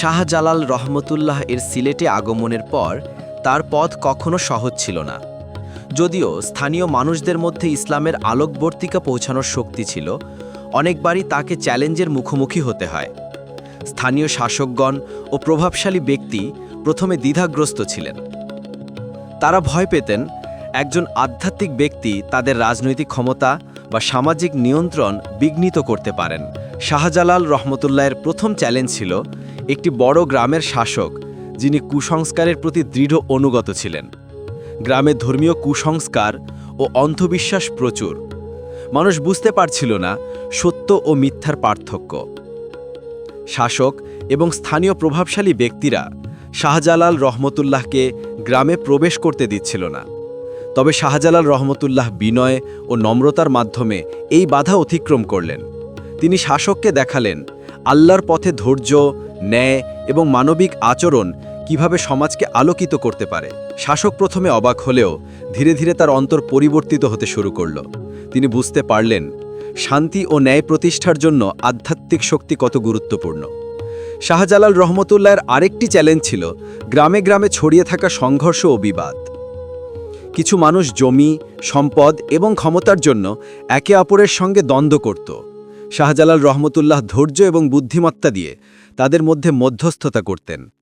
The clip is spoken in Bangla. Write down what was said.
শাহজালাল রহমতুল্লাহ এর সিলেটে আগমনের পর তার পথ কখনো সহজ ছিল না। যদিও স্থানীয় মানুষদের মধ্যে ইসলামের আলোকবর্তিকা পৌঁছানোর শক্তি ছিল, অনেকবারই তাকে চ্যালেঞ্জের মুখোমুখি হতে হয়। স্থানীয় শাসকগণ ও প্রভাবশালী ব্যক্তি প্রথমে দ্বিধাগ্রস্ত ছিলেন। তারা ভয় পেতেন একজন আধ্যাত্মিক ব্যক্তি তাদের রাজনৈতিক ক্ষমতা বা সামাজিক নিয়ন্ত্রণ বিঘ্নিত করতে পারেন। শাহজালাল রহমতুল্লাহের প্রথম চ্যালেঞ্জ ছিল একটি বড় গ্রামের শাসক যিনি কুসংস্কারের প্রতি দৃঢ় অনুগত ছিলেন। গ্রামে ধর্মীয় কুসংস্কার ও অন্ধবিশ্বাস প্রচুর। মানুষ বুঝতে পারছিল না সত্য ও মিথ্যার পার্থক্য। শাসক এবং স্থানীয় প্রভাবশালী ব্যক্তিরা শাহজালাল রহমতুল্লাহকে গ্রামে প্রবেশ করতে দিচ্ছিল না। তবে শাহজালাল রহমতুল্লাহ বিনয় ও নম্রতার মাধ্যমে এই বাধা অতিক্রম করলেন। তিনি শাসককে দেখালেন, আল্লাহর পথে ধৈর্য, ন্যায় এবং মানবিক আচরণ কীভাবে সমাজকে আলোকিত করতে পারে। শাসক প্রথমে অবাক হলেও ধীরে ধীরে তার অন্তর পরিবর্তিত হতে শুরু করল। তিনি বুঝতে পারলেন, শান্তি ও ন্যায় প্রতিষ্ঠার জন্য আধ্যাত্মিক শক্তি কত গুরুত্বপূর্ণ। শাহজালাল রহমতুল্লাহের আরেকটি চ্যালেঞ্জ ছিল গ্রামে গ্রামে ছড়িয়ে থাকা সংঘর্ষ ও বিবাদ। কিছু মানুষ জমি, সম্পদ এবং ক্ষমতার জন্য একে অপরের সঙ্গে দ্বন্দ্ব করত। শাহজালাল রহমতুল্লাহ ধৈর্য এবং বুদ্ধিমত্তা দিয়ে তাদের মধ্যে মধ্যস্থতা করতেন।